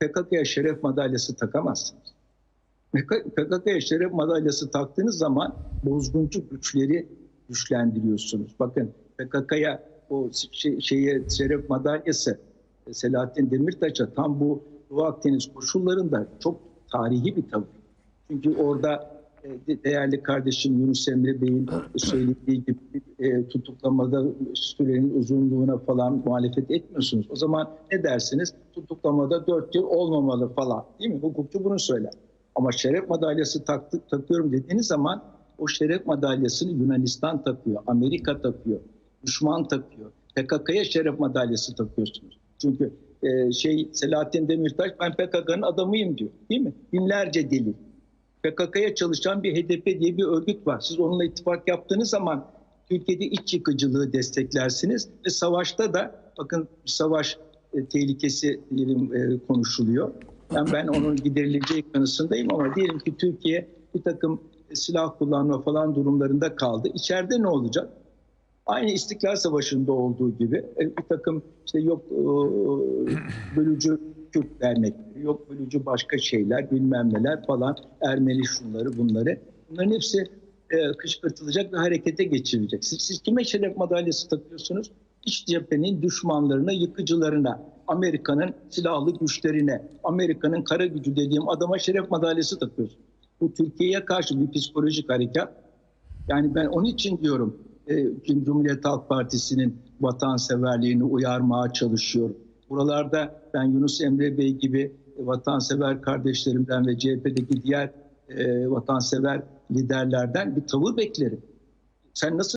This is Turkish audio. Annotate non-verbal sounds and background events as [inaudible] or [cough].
PKK'ya şeref madalyası takamazsınız. PKK'ya şeref madalyası taktığınız zaman bozguncu güçleri güçlendiriyorsunuz. Bakın PKK'ya o şey, şeye şeref madalyası e, Selahattin Demirtaş'a tam bu Doğu Akdeniz koşullarında çok tarihi bir tavır. Çünkü orada değerli kardeşim Yunus Emre Bey'in söylediği gibi e, tutuklamada sürenin uzunluğuna falan muhalefet etmiyorsunuz. O zaman ne dersiniz? Tutuklamada dört yıl olmamalı falan değil mi? Hukukçu bunu söyler. Ama şeref madalyası taktı, takıyorum dediğiniz zaman o şeref madalyasını Yunanistan takıyor, Amerika takıyor, düşman takıyor. PKK'ya şeref madalyası takıyorsunuz. Çünkü e, şey Selahattin Demirtaş ben PKK'nın adamıyım diyor değil mi? Binlerce delil. PKK'ya çalışan bir HDP diye bir örgüt var. Siz onunla ittifak yaptığınız zaman Türkiye'de iç yıkıcılığı desteklersiniz ve savaşta da bakın savaş e, tehlikesi diyelim e, konuşuluyor. Yani ben onun giderileceği kanısındayım ama diyelim ki Türkiye bir takım silah kullanma falan durumlarında kaldı. İçeride ne olacak? Aynı İstiklal Savaşı'nda olduğu gibi e, bir takım işte yok e, [clears throat] bölücü Kürt dernekleri, yok bölücü başka şeyler, bilmem neler falan, Ermeni şunları bunları. Bunların hepsi e, kışkırtılacak ve harekete geçirilecek. Siz, siz kime şeref madalyası takıyorsunuz? İç cephenin düşmanlarına, yıkıcılarına, Amerika'nın silahlı güçlerine, Amerika'nın kara gücü dediğim adama şeref madalyası takıyorsunuz. Bu Türkiye'ye karşı bir psikolojik harekat. Yani ben onun için diyorum Cumhuriyet Halk Partisi'nin vatanseverliğini uyarmaya çalışıyorum. Buralarda ben Yunus Emre Bey gibi vatansever kardeşlerimden ve CHP'deki diğer e, vatansever liderlerden bir tavır beklerim. Sen nasıl